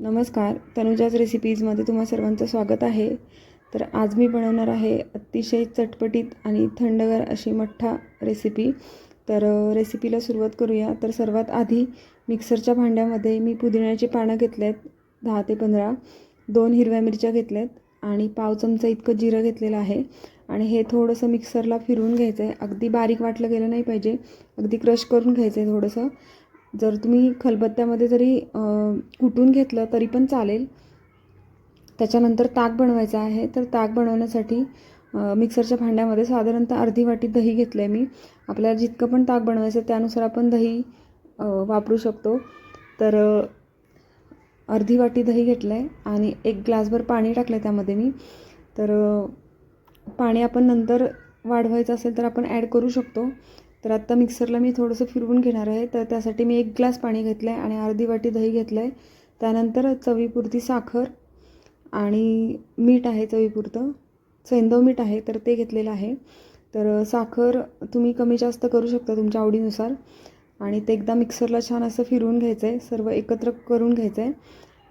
नमस्कार तनुजाज रेसिपीजमध्ये तुम्हा सर्वांचं स्वागत आहे. तर आज मी बनवणार आहे अतिशय चटपटीत आणि थंडगार अशी मठ्ठा रेसिपी तर रेसिपीला सुरुवात करूया. तर सर्वात आधी मिक्सरच्या भांड्यामध्ये मी पुदिन्याची पानं घेतलेत दहा ते पंधरा. दोन हिरव्या मिरच्या घेतल्यात आणि पाव चमचा इतकं जिरं घेतलेलं आहे. आणि हे थोडंसं मिक्सरला फिरवून घ्यायचं आहे अगदी बारीक वाटलं गेलं नाही पाहिजे. अगदी क्रश करून घ्यायचं आहे थोडंसं. जर तुम्ही खलबत्त्यामध्ये जरी कुटून घेतलं तरी पण चालेल. त्याच्यानंतर ताक बनवायचं आहे. तर ताक बनवण्यासाठी मिक्सरच्या भांड्यामध्ये साधारणतः अर्धी वाटी दही घेतलं आहे मी. आपल्याला जितकं पण ताक बनवायचं आहे त्यानुसार आपण दही वापरू शकतो. तर अर्धी वाटी दही घेतलं आहे आणि एक ग्लासभर पाणी टाकलं आहे त्यामध्ये मी. तर पाणी आपण नंतर वाढवायचं असेल तर आपण ॲड करू शकतो. तर आत्ता मिक्सरला मी थोडंसं फिरवून घेणार आहे. तर त्यासाठी मी एक ग्लास पाणी घेतलं आहे आणि अर्धी वाटी दही घेतलं आहे त्यानंतर चवीपुरती साखर आणि मीठ आहे चवीपुरतं. सैंदव मीठ आहे तर ते घेतलेलं आहे. तर साखर तुम्ही कमी जास्त करू शकता तुमच्या आवडीनुसार. आणि ते एकदा मिक्सरला छान असं फिरवून घ्यायचं आहे सर्व एकत्र करून घ्यायचं आहे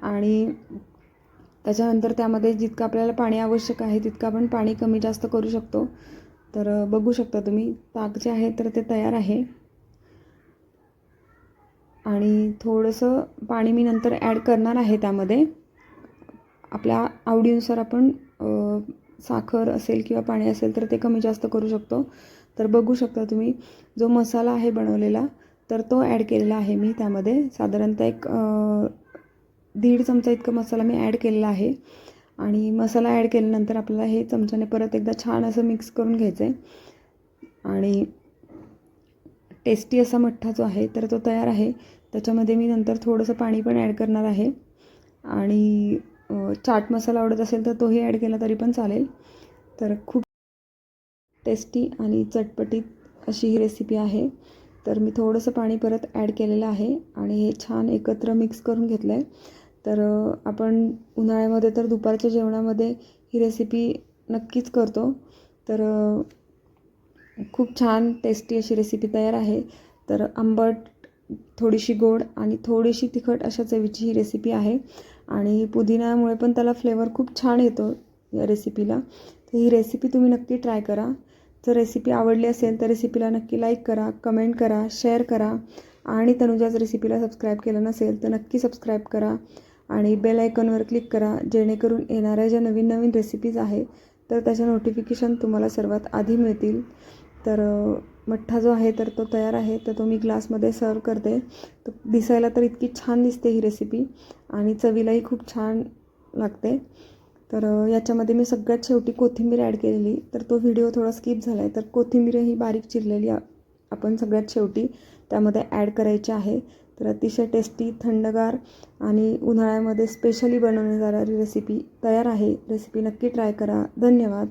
आणि त्याच्यानंतर त्यामध्ये जितकं आपल्याला पाणी आवश्यक आहे तितकं आपण पाणी कमी जास्त करू शकतो. तर बघू शकता तुम्ही. ताक जे आहे तर ते तयार आहे. आणि थोडंसं पाणी मी नंतर ॲड करणार आहे त्यामध्ये. आपल्या आवडीनुसार आपण साखर असेल किंवा पाणी असेल तर ते कमी जास्त करू शकतो. तर बघू शकता तुम्ही जो मसाला आहे बनवलेला तर तो ॲड केलेला आहे मी त्यामध्ये. साधारणतः एक दीड चमचा इतका मसाला मी ॲड केलेला आहे. आणि मसाला ॲड केल्यानंतर आपल्याला हे चमच्याने परत एकदा छान असं मिक्स करून घ्यायचं आहे. आणि टेस्टी असा मठ्ठा जो आहे तर तो तयार आहे. त्याच्यामध्ये मी नंतर थोडंसं पाणी पण ॲड करणार आहे. आणि चाट मसाला आवडत असेल तर तोही ॲड केला तरी पण चालेल. तर खूप टेस्टी आणि चटपटीत अशी ही रेसिपी आहे. तर मी थोडंसं पाणी परत ॲड केलेलं आहे आणि हे छान एकत्र मिक्स करून घेतलं आहे तर आपण उन्हाळ्यामध्ये तर दुपारच्या जेवणामध्ये ही रेसिपी नक्कीच करतो. तर खूप छान टेस्टी अशी रेसिपी तयार आहे. तर आंबट थोडीशी गोड आणि थोडीशी तिखट अशा चवीची ही रेसिपी आहे. आणि पुदिन्यामुळे पण त्याला फ्लेवर खूप छान येतो या रेसिपीला तर ही रेसिपी तुम्ही नक्की ट्राय करा. जर रेसिपी आवडली असेल तर रेसिपीला नक्की लाईक करा कमेंट करा शेअर करा. आणि तनुजाच रेसिपीला सबस्क्राईब केलं नसेल तर नक्की सबस्क्राईब करा. आणि बेल आयकॉनवर क्लिक करा जेणेकरून येणाऱ्या ज्या नवीन नवीन रेसिपीज आहेत तर त्याच्या नोटिफिकेशन तुम्हाला सर्वात आधी मिळतील. तर मठ्ठा जो आहे तर तो तयार आहे तर तो मी ग्लासमध्ये सर्व करते. तर दिसायला तर इतकी छान दिसते ही रेसिपी आणि चवीलाही खूप छान लागते. तर याच्यामध्ये मी सगळ्यात शेवटी कोथिंबीर ॲड केलेली. तर तो व्हिडिओ थोडा स्किप झाला आहे तर कोथिंबीर ही बारीक चिरलेली आपण सगळ्यात शेवटी त्यामध्ये ॲड करायची आहे. तर अतिशय टेस्टी थंडगार आणि उन्हाळ्यामध्ये स्पेशली बनवली जाणारी रेसिपी तयार आहे. रेसिपी नक्की ट्राय करा. धन्यवाद.